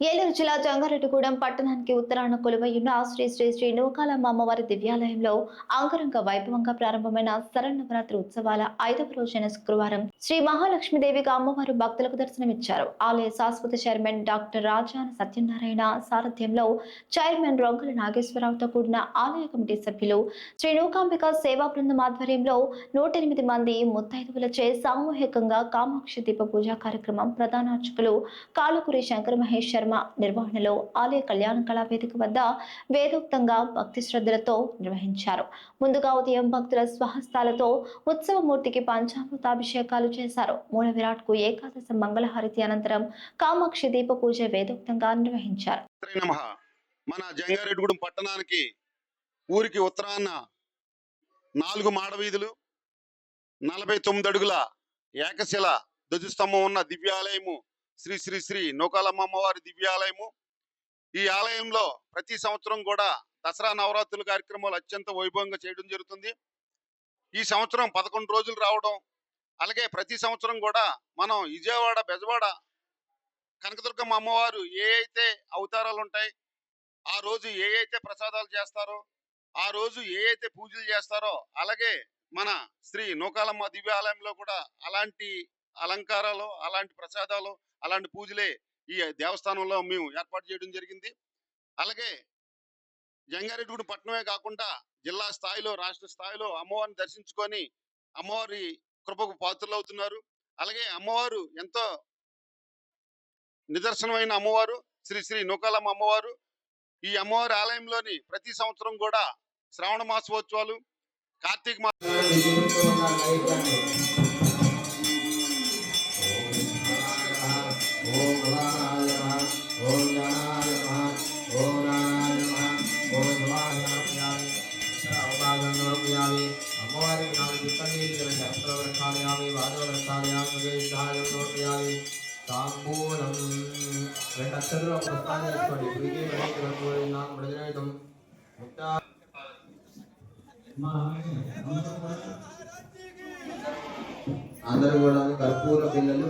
ఏలూరు జిల్లా జంగారెడ్డిగూడెం పట్టణానికి ఉత్తరాన కొలువయ్యున్న శ్రీ శ్రీ శ్రీ నూకాలమ్మ అమ్మవారి దివ్యాలయంలో అంగరంగ వైభవంగా ప్రారంభమైన శరణవరాత్రి ఉత్సవాల ఐదవ రోజైన శుక్రవారం శ్రీ మహాలక్ష్మీదేవిగా అమ్మవారు భక్తులకు దర్శనమిచ్చారు. ఆలయ శాశ్వత చైర్మన్ డాక్టర్ రాజాన సత్యనారాయణ సారథ్యంలో చైర్మన్ రొంగల నాగేశ్వరరావుతో కూడిన ఆలయ కమిటీ సభ్యులు శ్రీ నూకాంబిక సేవా బృందం ఆధ్వర్యంలో నూట ఎనిమిది మంది ముత్తైదువులచే సామూహికంగా కామాక్షి దీప పూజా కార్యక్రమం ప్రధాన అర్చకులు కాలకూరి శంకర మహేశ్వర్ కార్యక్రమ నిర్వహణలో ఆలయ కళ్యాణ కళావేదిక వద్ద వేదోక్తంగా భక్తి శ్రద్ధలతో నిర్వహించారు. ముందుగా ఉదయం భక్తుల స్వహస్తాలతో ఉత్సవమూర్తికి పంచామృతాభిషేకాలు చేశారు. మూల విరాట్కు ఏకాదశ మంగళహారతి అనంతరం కామాక్షి దీప పూజ వేదోక్తంగా నిర్వహించారు. మన జంగారెడ్డిగూడెం పట్టణానికి ఊరికి ఉత్తరాన నాలుగు మాడవీధులు నలభై తొమ్మిది అడుగుల ఏకశిల ధ్వజస్తంభం ఉన్న దివ్యాలయము శ్రీ శ్రీ శ్రీ నూకాలమ్మ అమ్మవారి దివ్యాలయము. ఈ ఆలయంలో ప్రతి సంవత్సరం కూడా దసరా నవరాత్రుల కార్యక్రమాలు అత్యంత వైభవంగా చేయడం జరుగుతుంది. ఈ సంవత్సరం పదకొండు రోజులు రావడం అలాగే ప్రతి సంవత్సరం కూడా మనం విజయవాడ బెజవాడ కనకదుర్గమ్మ అమ్మవారు ఏ అయితే అవతారాలు ఉంటాయి ఆ రోజు ఏ అయితే ప్రసాదాలు చేస్తారో ఆ రోజు ఏ అయితే పూజలు చేస్తారో అలాగే మన శ్రీ నూకాలమ్మ దివ్యాలయంలో కూడా అలాంటి అలంకారాలు అలాంటి ప్రసాదాలు అలాంటి పూజలే ఈ దేవస్థానంలో మేము ఏర్పాటు చేయడం జరిగింది. అలాగే జంగారెడ్డిగూడెం పట్టణమే కాకుండా జిల్లా స్థాయిలో రాష్ట్ర స్థాయిలో అమ్మవారిని దర్శించుకొని అమ్మవారి కృపకు పాత్రలు అవుతున్నారు అలాగే అమ్మవారు ఎంతో నిదర్శనమైన అమ్మవారు శ్రీ శ్రీ నూకాలమ్మ అమ్మవారు. ఈ అమ్మవారి ఆలయంలోని ప్రతి సంవత్సరం కూడా శ్రావణ మాసోత్సవాలు కార్తీక మాసం తాంబూలం రెండు అక్షరాలు ఒక పుస్తకాన్ని తీసుకోండి ప్రీతి వెనక్కి నాకు ప్రజనేతం ముక్త అందరూ కూడా కర్పూర పిల్లలు.